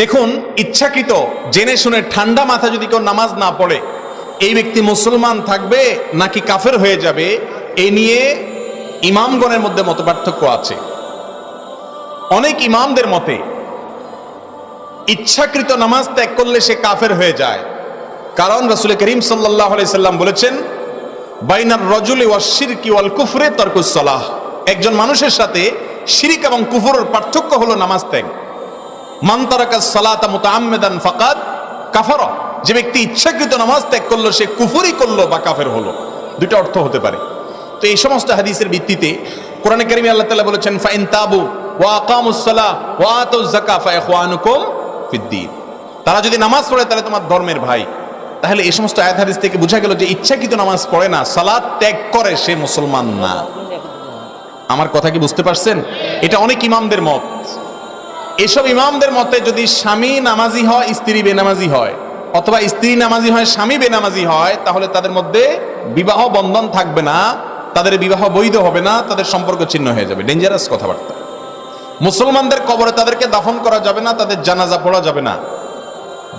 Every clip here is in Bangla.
দেখুন, ইচ্ছাকৃত, জেনে শুনে ঠান্ডা মাথা যদি কেউ নামাজ না পড়ে, এই ব্যক্তি মুসলমান থাকবে নাকি কাফের হয়ে যাবে, এ নিয়ে ইমামগণের মধ্যে মত পার্থক্য আছে। অনেক ইমামদের মতে, ইচ্ছাকৃত নামাজ ত্যাগ করলে সে কাফের হয়ে যায়। কারণ রসুল করিম সাল্লাহ সাল্লাম বলেছেন, বাইনার রজুলি ওয়াশির কি ওয়াল কুফরে তর্কুসলাহ একজন মানুষের সাথে শিরিক এবং কুফরের পার্থক্য হলো নামাজ ত্যাগ। মান্তারাকা যে ব্যক্তি ইচ্ছাকৃত নামাজ ত্যাগ করল, সে কুফরি করল বা কাফের হলো। দুটো অর্থ হতে পারে। তো এই সমস্ত হাদিসের ভিত্তিতে কোরআনে কারিমে আল্লাহ তাআলা বলেছেন, ফাইন তাবু ওয়া আকামুস সালাহ ওয়া আতুজ তারা যদি নামাজ পড়ে, তাহলে তোমার ধর্মের ভাই। তাহলে এই সমস্ত আয়াত থেকে বোঝা গেল যে ইচ্ছাকৃত নামাজ পড়ে না, সালাত ত্যাগ করে সে মুসলমান না। আমার কথা কি বুঝতে পারছেন? এটা অনেক ইমামদের মত। এসব ইমামদের মতে যদি স্বামী নামাজি হয়, স্ত্রী বেনামাজি হয়, অথবা স্ত্রী নামাজি হয়, স্বামী বেনামাজি হয়, তাহলে তাদের মধ্যে বিবাহ বন্ধন থাকবে না, তাদের বিবাহ বৈধ হবে না, তাদের সম্পর্ক ছিন্ন হয়ে যাবে। ডেঞ্জারাস কথাবার্তা। মুসলমানদের কবরে তাদেরকে দাফন করা যাবে না, তাদের জানাজা পড়া যাবে না।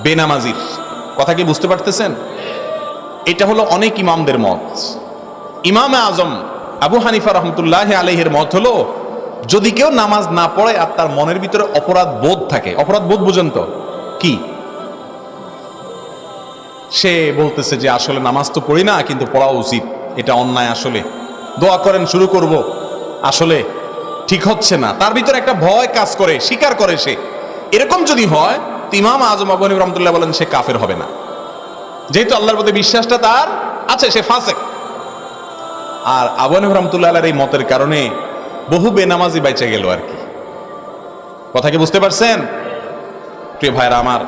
বেনামাজির। কথা কি বুঝতে পারতেছেন? এটা হলো অনেক ইমামদের মত। ইমাম আজম আবু হানিফা রহমতুল্লাহ আলহের মত হলো যদি কেউ নামাজ না পড়ে আর তার মনের ভিতরে অপরাধ বোধ থাকে, অপরাধ বোধ বুঝেন তো? কি? সে বলতেছে যে আসলে নামাজ তো পড়ি না, কিন্তু পড়া উচিত। এটা অন্যায় আসলে। দোয়া করেন, শুরু করব। আসলে ঠিক হচ্ছে না। তার ভিতরে একটা ভয় কাজ করে, স্বীকার করে সে। এরকম যদি হয়, তো ইমাম আজম আবু রহমতুল্লাহ বলেন সে কাফের হবে না। যেহেতু আল্লাহর প্রতি বিশ্বাসটা তার, আছে, সে ফাঁসে আর আবু হানিফা রহমতুল্লাহ এই মতের কারণে বহু বেনামাজি বাইচে গেল আর কি। কথা কি বুঝতে পারছেন? প্রিয় ভাইরা আমার,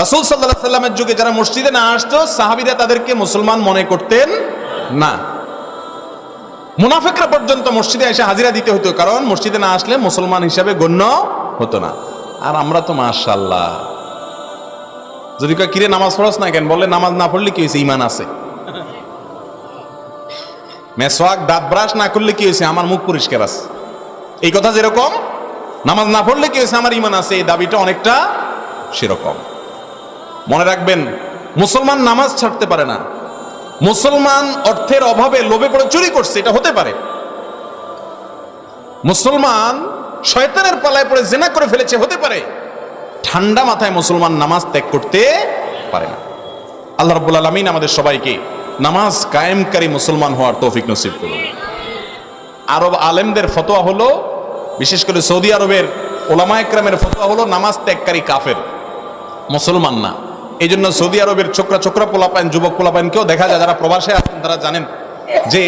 রাসুল সাল্লাহ সাল্লামের যুগে যারা মসজিদে না আসতো, সাহাবিরা তাদেরকে মুসলমান মনে করতেন না। মুনাফেকরা পর্যন্ত মসজিদে এসে হাজিরা দিতে হতো, কারণ মসজিদে না আসলে মুসলমান হিসাবে গণ্য হতো না। আর আমরা তো মাশাল্লাহ যদি কিরে, নামাজ পড়াস না কেন? বললে, নামাজ না পড়লে কি হয়েছে? ইমান আছে। মেসোয়াক দাঁত ব্রাশ না করলে কি হয়েছে? আমার মুখ পরিষ্কার আছে। এই কথা যেরকম, নামাজ না পড়লে কি হয়েছে? আমার ইমান আছে। এই দাবিটা অনেকটা সেরকম। মনে রাখবেন, মুসলমান নামাজ ছাড়তে পারে না। মুসলমান অর্থের অভাবে লোভে পড়ে চুরি করছে, এটা হতে পারে। মুসলমান শয়তানের পালায় পড়ে, জেনা করে ফেলেছে, হতে পারে। ঠান্ডা মাথায় মুসলমান নামাজ ত্যাগ করতে পারে না। আল্লাহ রাব্বুল আলামিন আমাদের সবাইকে নামাজ কায়েমকারী মুসলমান হওয়ার তৌফিক নসিব করুন। আরব আলেমদের ফতোয়া হলো, বিশেষ করে সৌদি আরবের ওলামা একরামের ফতোয়া হলো, নামাজ ত্যাগকারী কাফের, মুসলমান না। এই জন্য সৌদি আরবের ছোকরা ছোকরা পোলাপাইন, যুবক পোলাপাইনকেও দেখা যায়, যারা প্রবাসে আছেন, তারা জানেন যে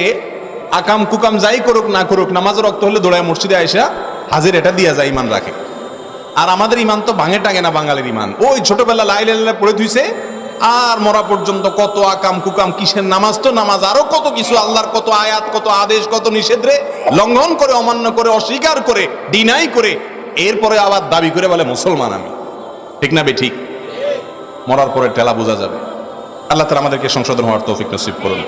আকাম কুকাম যাই করুক, না করুক, নামাজের রক্ত হলে দোড়ায় মসজিদে আইসা হাজির এটা দিয়া যায় ইমান রাখে। আর আমাদের ইমান তো ভাঙে টাঙে না বাঙালির ইমান ওই ছোটবেলা লাই লাইলা পড়ে ধুইছে আর মরা পর্যন্ত কত আকাম কুকাম, কিসের নামাজ তো নামাজ, আরও কত কিছু, আল্লাহর কত আয়াত, কত আদেশ, কত নিষেধরে লঙ্ঘন করে, অমান্য করে, অস্বীকার করে ডিনাই করে, এরপরে আবার দাবি করে বলে, মুসলমান আমি। ঠিক না বে, ঠিক? মরার পরে টেলা বোঝা যাবে। আল্লাহ তালা আমাদেরকে সংশোধন হওয়ার তৌফিক নসিব করুন।